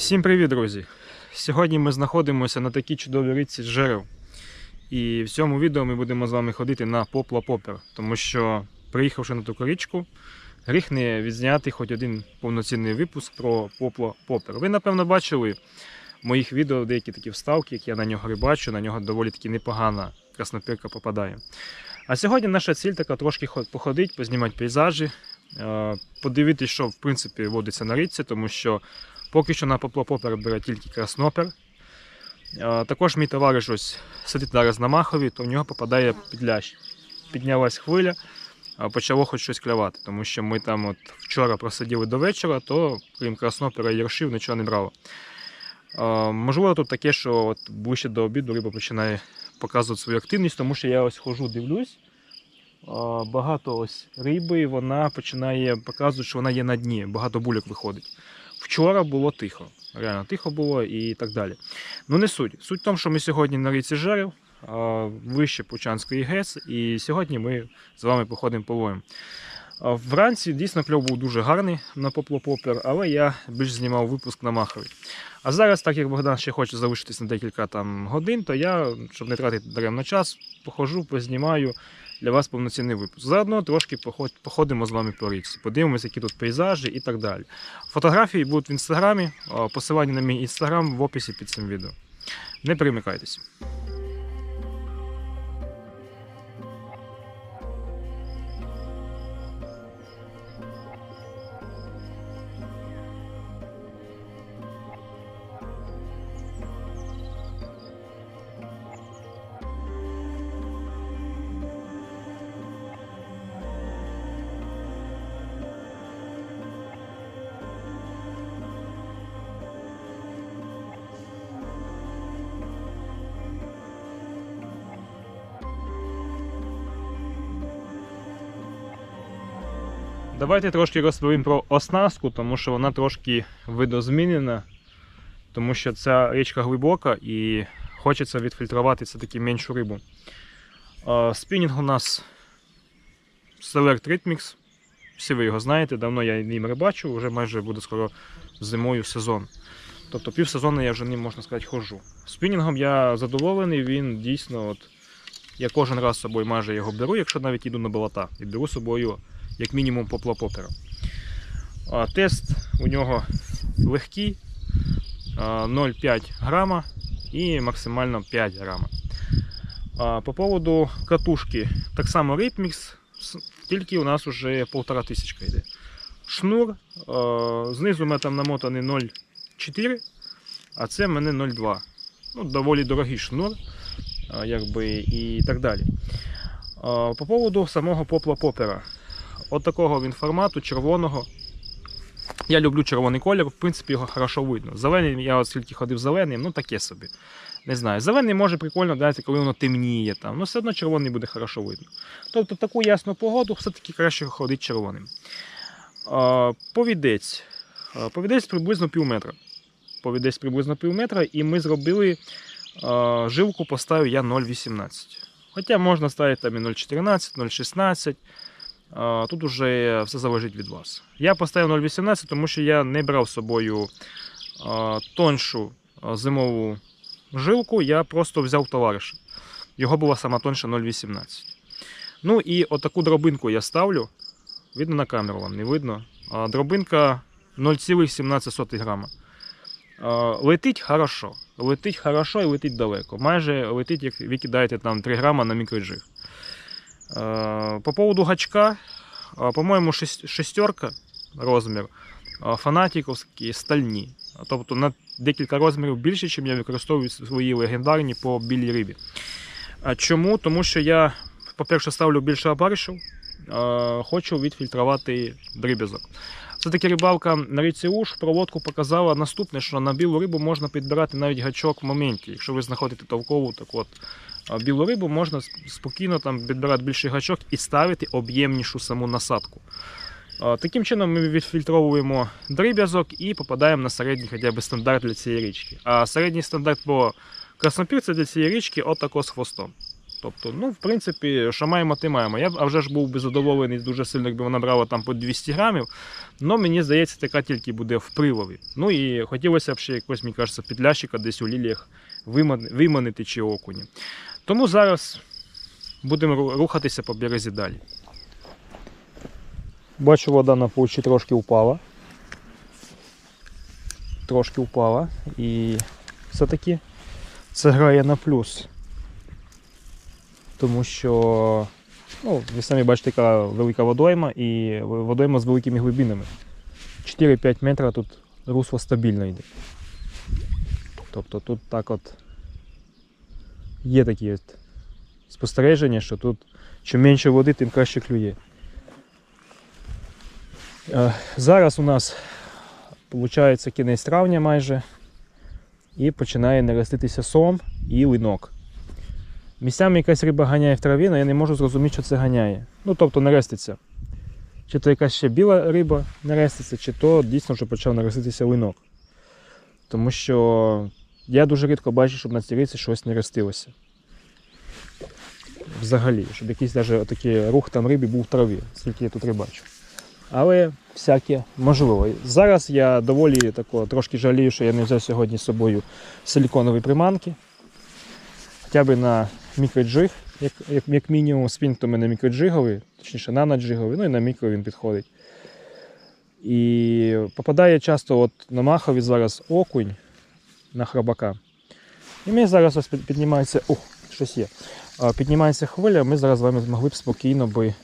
Всім привіт, друзі! Сьогодні ми знаходимося на такій чудовій річці Жерев. І в цьому відео ми будемо з вами ходити на Попла Попер, тому що, приїхавши на таку річку, гріх не відзняти хоч один повноцінний випуск про Попла Попер. Ви, напевно, бачили в моїх відео деякі такі вставки, як я на нього рибачу, на нього доволі таки непогана краснопірка попадає. А сьогодні наша ціль така трошки походити, познімати пейзажі, е, подивитися, що в принципі водиться на річці, тому що Поки що на поплопопер бере тільки краснопер. Також мій товариш ось сидить зараз на махові, то в нього попадає підлящ. Піднялась хвиля, почало хоч щось клявати, тому що ми там от вчора просиділи до вечора, то крім краснопера і яршів нічого не брало. Можливо, тут таке, що от ближче до обіду риба починає показувати свою активність, тому що я ось хожу, дивлюсь. Багато ось риби, вона починає показувати, що вона є на дні, багато бульок виходить. Вчора було тихо. Реально тихо було і так далі. Ну не суть. Суть в тому, що ми сьогодні на ріці Жерев, вище Пучанської ГЕС, і сьогодні ми з вами походимо полоєм. А Вранці дійсно кльов був дуже гарний на поплопопер, але я більш знімав випуск на махові. А зараз, так як Богдан ще хоче залишитись на декілька там годин, то я, щоб не тратити даремно час, походжу, познімаю для вас повноцінний випуск. Заодно трошки походимо з вами по річці, подивимося, які тут пейзажі і так далі. Фотографії будуть в інстаграмі, посилання на мій інстаграм в описі під цим відео. Не перемикайтесь. Давайте трошки розповім про оснастку, тому що вона трошки видозмінена, тому що ця річка глибока і хочеться відфільтрувати все-таки меншу рибу. Спінінг у нас Select Ritmix. Всі ви його знаєте, давно я ним рибачу, вже майже буде скоро зимою сезон. Тобто півсезону я вже ним, можна сказати, ходжу. Спінінгом я задоволений, він дійсно, от, я кожен раз з собою майже його беру, якщо навіть йду на болота, і беру з собою як мінімум поплапопера. А, Тест у нього легкий, 0,5 грама і максимально 5 грама. По поводу катушки, так само Ripmix, тільки у нас вже 1500 тисячка йде. Шнур, знизу у мене там намотаний 0,4, а це в мене 0,2. Ну, доволі дорогий шнур, якби, і так далі. По поводу самого попла попера. От такого він формату, червоного. Я люблю червоний колір, в принципі, його хорошо видно. Зелений, я от скільки ходив зеленим, ну таке собі. Не знаю. Зелений може прикольно дати, коли воно темніє там. Ну все одно червоний буде хорошо видно. Тобто таку ясну погоду все-таки краще ходити червоним. Повідець. Повідець приблизно пів метра. Повідець приблизно пів метра, і ми зробили жилку, поставив я 0,18. Хоча можна ставити там і 0,14, 0,16. Тут уже все залежить від вас. Я поставив 0,18, тому що я не брав з собою тоншу зимову жилку, я просто взяв товариша. Його була сама тонша 0,18. Ну і отаку дробинку я ставлю. Видно на камеру вам, не видно. Дробинка 0,17 грама. Летить хорошо. Летить хорошо і летить далеко. Майже летить, як ви кидаєте там 3 грама на мікроджиг. Е, По поводу гачка, е, по-моєму, шес- шестерка розмір, е, фанатіковські стальні. Тобто на декілька розмірів більше, ніж я використовую свої легендарні по білій рибі. Чому? Тому що я, по-перше, ставлю більше опаришів, хочу відфільтрувати дріб'язок. Все-таки рибалка на річці Уж проводку показала наступне, що на білу рибу можна підбирати навіть гачок в моменті. Якщо ви знаходите толкову, так от білу рибу можна спокійно там підбирати більший гачок і ставити об'ємнішу саму насадку. Таким чином ми відфільтровуємо дріб'язок і попадаємо на середній хоча б стандарт для цієї річки. А середній стандарт по краснопірці для цієї річки отако з хвостом. Тобто, ну, в принципі, що маємо, те маємо. Я а вже ж був би задоволений дуже сильно, якби вона брала там по 200 грамів. але мені здається, така тільки буде в прилові. Ну і хотілося б ще якось, мені кажеться, підлящика десь у ліліях виманити чи окуні. Тому зараз будемо рухатися по березі далі. Бачу, вода на пучі трошки впала. Трошки впала. І все-таки це грає на плюс. Тому що, ну, ви самі бачите, яка велика водойма і водойма з великими глибинами. 4-5 метрів тут русло стабільно йде. Тобто тут так от є такі от спостереження, що тут чим менше води, тим краще клює. Е, Зараз у нас виходить кінець травня майже і починає нароститися сом і линок. Місцями якась риба ганяє в траві, але я не можу зрозуміти, що це ганяє. Ну, тобто нареститься. Чи то якась ще біла риба нареститься, чи то дійсно вже почав нароститися линок. Тому що я дуже рідко бачу, щоб на цій щось не ростилося. Взагалі, щоб якийсь навіть такий рух там риби був в траві, скільки я тут рибачу. Але всяке можливо. Зараз я доволі тако, трошки жалію, що я не взяв сьогодні з собою силіконові приманки. Хоча б на мікроджиг, як, як, як мінімум, спінт у мене мікроджиговий, точніше наноджиговий, ну і на мікро він підходить. І попадає часто от на махові зараз окунь на хробака. І ми зараз ось піднімається. Ух, щось є. Піднімається хвиля, ми зараз з вами змогли б спокійно би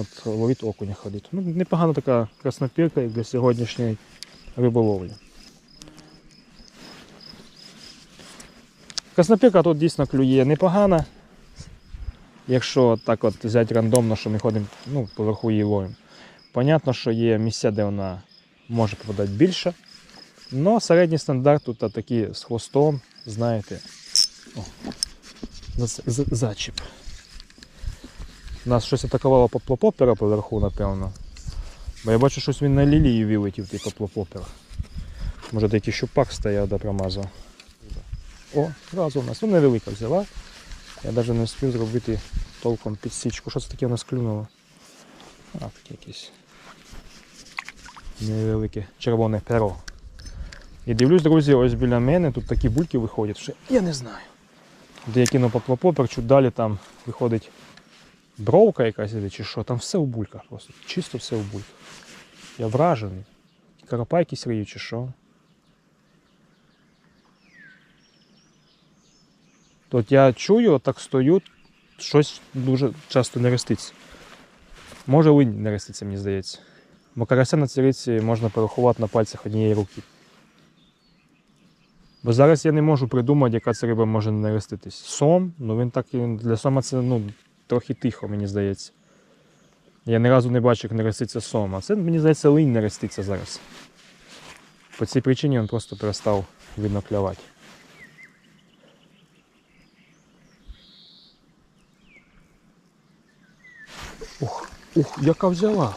от, ловити окуня ходити. Ну, непогана така краснопірка, як для сьогоднішньої риболовлі. Краснопірка тут дійсно клює непогана. Якщо так от взяти рандомно, що ми ходимо ну, поверху її ловимо. Понятно, що є місця, де вона може попадати більше. Но середній стандарт тут такі з хвостом, знаєте. О, за- за- зачіп. Нас щось атакувало поплопопера поверху, напевно. Бо я бачу, щось він на лілії вилетів, той поплопопер. Може деякий щупак стояв, да промазав. О, зразу у нас. Ну невелика взяла. Я навіть не встиг зробити толком підсічку. Що це таке у нас клюнуло? А, таке якесь невелике червоне перо. І дивлюсь, друзі, ось біля мене тут такі бульки виходять, що я не знаю. Де я кинув поплопопер, чуть далі там виходить бровка якась іде, чи що, там все в бульках просто. Чисто все в бульках. Я вражений. Карапа якісь риють, чи що. Тут я чую, так стою, щось дуже часто не реститься. Може линь не реститься, мені здається. Бо карася на цій риці можна порахувати на пальцях однієї руки. Бо зараз я не можу придумати, яка ця риба може не реститись. Сом, ну він так для сома це ну, трохи тихо, мені здається. Я ні разу не бачив, як не реститься сом. А це, мені здається, линь не реститься зараз. По цій причині він просто перестав видно. Ух, ух, яка взяла.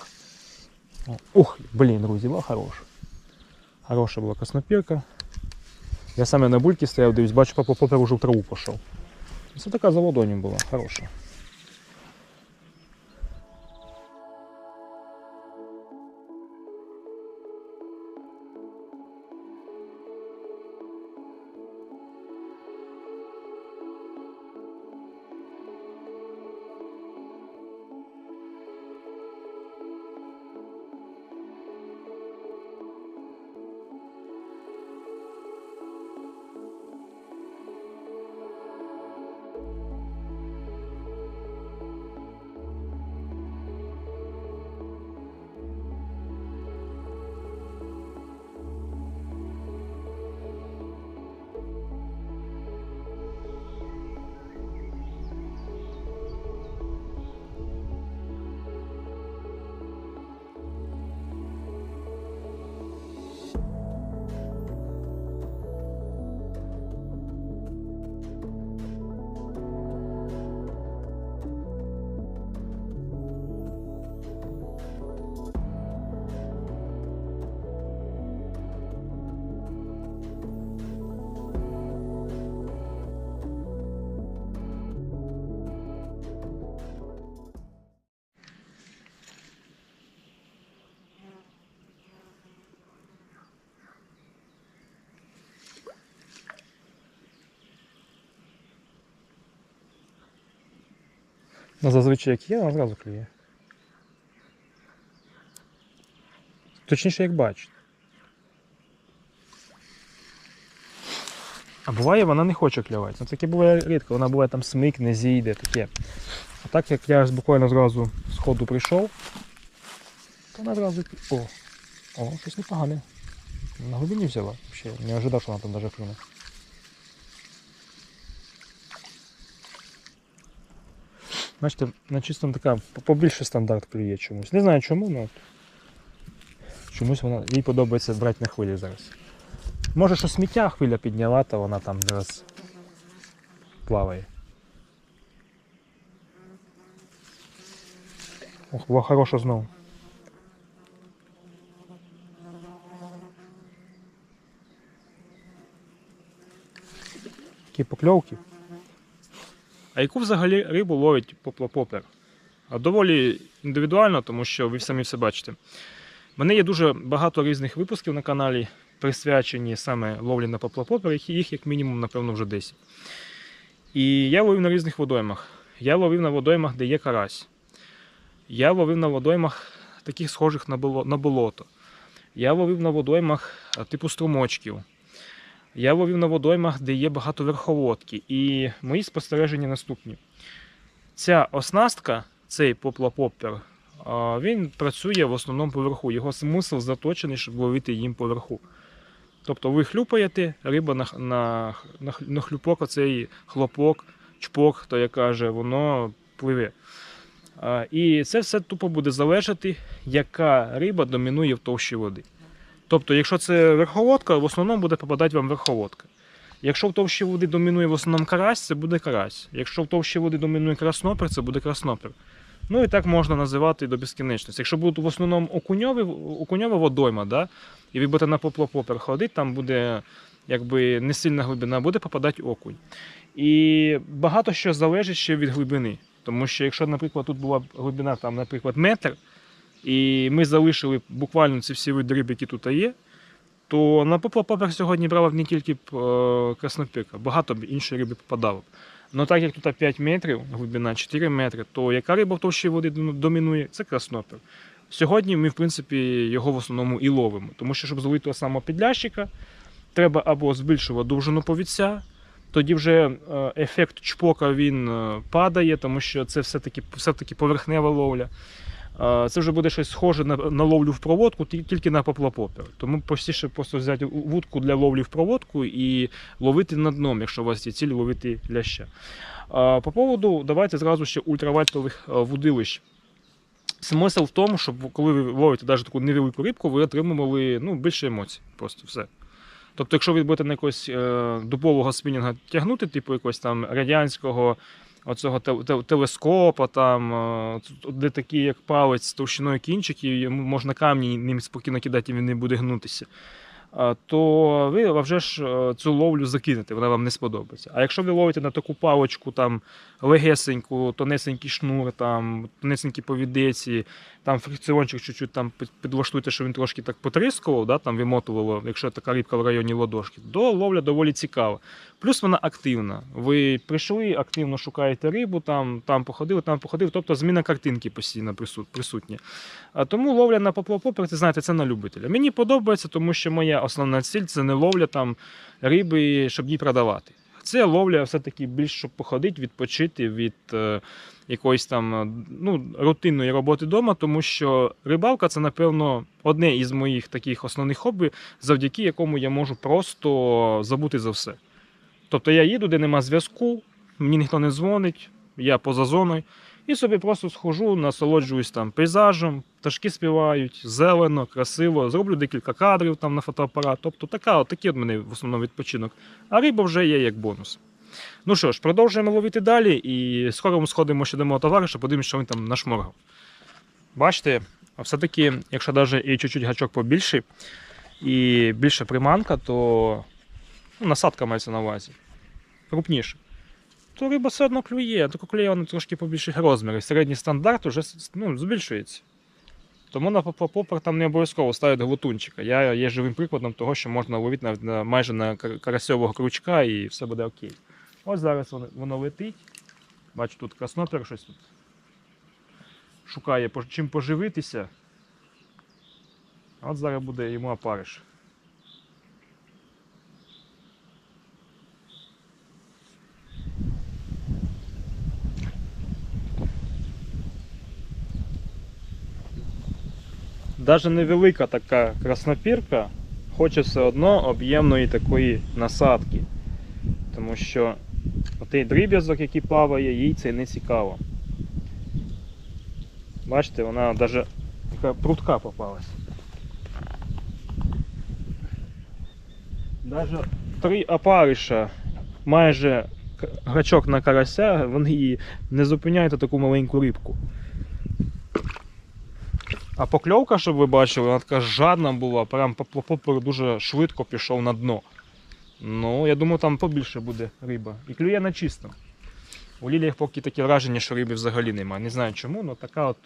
Ух, блін, друзі, була хороша. Хороша була краснопірка. Я саме на бульці стояв, дивлюсь, бачу, папа попер уже траву пішов. Це така за ладонью була, хороша. Ну, зазвичай як є, вона зразу клює. Точніше, як бачите. А буває, вона не хоче клювати. Ну, таке буває рідко, вона буває там смикне, зійде, таке. А так як я буквально зразу з ходу прийшов, то вона зразу. О! О, щось непогане. На глибині взяла. Ще не ожидав, що вона там навіть клюне. Бачите, на чистому така побільше стандарт клює чомусь. Не знаю чому, але чомусь вона їй подобається брати на хвилі зараз. Може, що сміття хвиля підняла, то вона там зараз плаває. Ох, була хороша знову. Такі покльовки. А яку взагалі рибу ловить поплапопер? А доволі індивідуально, тому що ви самі все бачите. У мене є дуже багато різних випусків на каналі, присвячені саме ловлі на поплапопер, їх- їх як мінімум, напевно, вже 10. І я ловив на різних водоймах. Я ловив на водоймах, де є карась. Я ловив на водоймах таких схожих на, болото. Я ловив на водоймах типу струмочків. Я ловив на водоймах, де є багато верховодки. І мої спостереження наступні. Ця оснастка, цей поплапопер, а, він працює в основному поверху. Його смисл заточений, щоб ловити їм поверху. Тобто ви хлюпаєте, риба на, на, на, на хлюпок, оцей хлопок, чпок, хто як каже, воно пливе. І це все тупо буде залежати, яка риба домінує в товщі води. Тобто, якщо це верховодка, в основному буде попадати вам верховодка. Якщо в товщі води домінує в основному карась, це буде карась. Якщо в товщі води домінує краснопер, це буде краснопер. Ну і так можна називати до безкінечності. Якщо будуть в основному окуньові, окуньова водойма, да, і ви будете на поплопопер ходити, там буде якби не сильна глибина, буде попадати окунь. І багато що залежить ще від глибини. Тому що якщо, наприклад, тут була глибина, там, наприклад, метр, і ми залишили буквально ці всі види риб, які тут є, то на поплопопер сьогодні брала б не тільки б, е, багато б іншої риби попадало б. Ну так як тут 5 метрів, глибина 4 метри, то яка риба в товщі води домінує? Це краснопер. Сьогодні ми, в принципі, його в основному і ловимо. Тому що, щоб зловити самого підлящика, треба або збільшувати довжину повідця, тоді вже е, ефект чпока він е, падає, тому що це все-таки, все-таки поверхнева ловля. Це вже буде щось схоже на, на ловлю в проводку, тільки на поплапопер. Тому простіше просто взяти вудку для ловлі в проводку і ловити на дном, якщо у вас є ціль ловити ляща. По поводу, давайте зразу ще ультравальтових е, вудилищ. Смисл в тому, щоб коли ви ловите навіть таку невелику рибку, ви отримували ну, більше емоцій. Просто все. Тобто, якщо ви будете на якогось е, дубового спінінга тягнути, типу якогось там радянського оцього те- те- телескопа, там, е, де такі, як палець з товщиною кінчиків, можна камні ним спокійно кидати, він не буде гнутися. То ви вже ж е, цю ловлю закинете, вона вам не сподобається. А якщо ви ловите на таку паличку, там легесеньку, тонесенький шнур, там, тонесенькі повідеці, там фрикціончик чуть-чуть там під- підлаштуйте, щоб він трошки так потріскував, да, там вимотувало, якщо така рибка в районі ладошки, то ловля доволі цікава. Плюс вона активна. Ви прийшли, активно шукаєте рибу, там, там походили, там походили, тобто зміна картинки постійно присутня. А тому ловля на поплавопопер, це знаєте, це на любителя. Мені подобається, тому що моя основна ціль це не ловля там риби, щоб її продавати. Це ловля все-таки більш щоб походити, відпочити від е, якоїсь там е, ну, рутинної роботи вдома, тому що рибалка це, напевно, одне із моїх таких основних хобі, завдяки якому я можу просто забути за все. Тобто я їду, де нема зв'язку, мені ніхто не дзвонить, я поза зоною. І собі просто схожу, насолоджуюсь там пейзажем, пташки співають, зелено, красиво, зроблю декілька кадрів там на фотоапарат. Тобто така, от такий от мене в основному відпочинок. А риба вже є як бонус. Ну що ж, продовжуємо ловити далі і скоро ми сходимо ще до мого товариша, подивимося, що він там нашморгав. Бачите, все-таки, якщо навіть і чуть-чуть гачок побільший і більше приманка, то ну, насадка мається на увазі. Крупніше. То риба все одно клює, тільки клює вона трошки побільших розмірів. Середній стандарт вже ну, збільшується. Тому на попер там не обов'язково ставить глутунчика. Я є живим прикладом того, що можна ловити навіть на, майже на карасьового крючка і все буде окей. Ось зараз воно, воно летить. Бачу, тут краснопер щось тут шукає чим поживитися. От зараз буде йому опариш. Даже невелика така краснопірка хоче все одно об'ємної такої насадки. Тому що отей дріб'язок, який плаває, їй це не цікаво. Бачите, вона навіть така прутка попалась. Даже три опариша, майже гачок на карася, вони її не зупиняють таку маленьку рибку. А покльовка, щоб ви бачили, вона така жадна була, прям попер дуже швидко пішов на дно. Ну, я думаю, там побільше буде риба. І клює на чисто. У ліліях поки таке враження, що риби взагалі немає. Не знаю чому, але така от,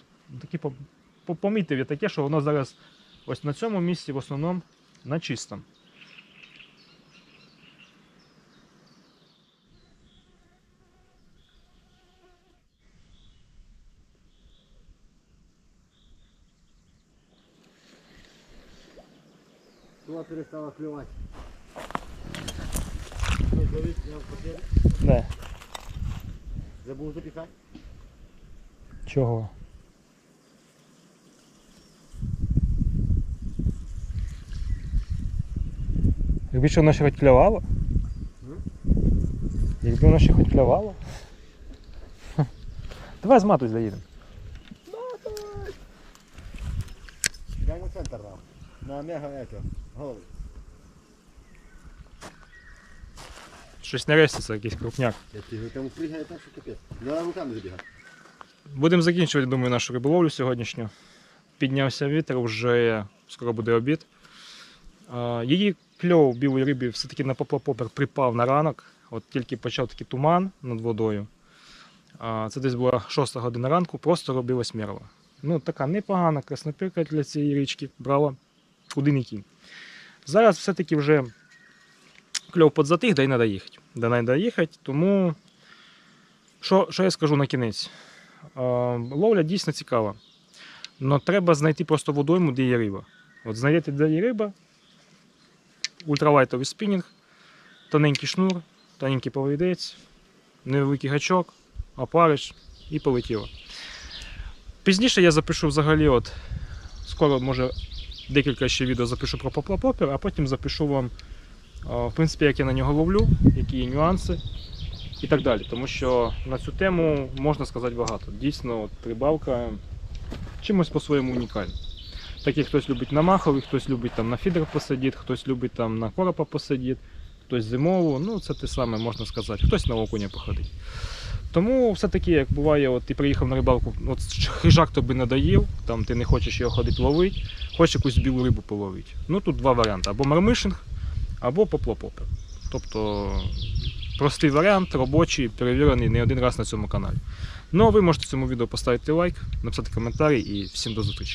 такі по- по- помітив я таке, що воно зараз ось на цьому місці в основному на чистому. Перестала клювати. Не. Забув запікати? Чого? Якби що вона ще хоч клювала? Якби вона ще хоч клювала? Хм. Давай зматуй заїдемо. Дай на центр нам. На мега ето. Голову. Щось не реститься, якийсь крупняк. Я тебе там пригає так, що капець. Давай руками забігай. Будемо закінчувати, думаю, нашу риболовлю сьогоднішню. Піднявся вітер, вже скоро буде обід. Її кльов білої риби все-таки на поплапопер припав на ранок. От тільки почав такий туман над водою. Це десь була 6 година ранку, просто робилась мерла. Ну, така непогана краснопірка для цієї річки, брала куди не кінь. Зараз все-таки вже кльов подзатих, да й треба їхати. Да треба їхати, тому що, що я скажу на кінець? Ловля дійсно цікава. Але треба знайти просто водойму, де є риба. От знайдете, де є риба, ультралайтовий спінінг, тоненький шнур, тоненький повідець, невеликий гачок, опариш і полетіло. Пізніше я запишу взагалі, от, скоро, може, декілька ще відео запишу про поплапопер, а потім запишу вам, в принципі, як я на нього ловлю, які є нюанси і так далі. Тому що на цю тему можна сказати багато. Дійсно, от, рибалка чимось по-своєму унікальна. Так хтось любить на маховий, хтось любить там на фідер посидіти, хтось любить там на коропа посидіти, хтось зимову, ну це те саме можна сказати, хтось на окуня походить. Тому все-таки, як буває, от ти приїхав на рибалку, от хижак тобі надоїв, там ти не хочеш його ходити ловити, хочеш якусь білу рибу половити. Ну тут два варіанти: або мармишинг, або поплопопер. Тобто простий варіант, робочий, перевірений не один раз на цьому каналі. Ну а ви можете цьому відео поставити лайк, написати коментарі і всім до зустрічі.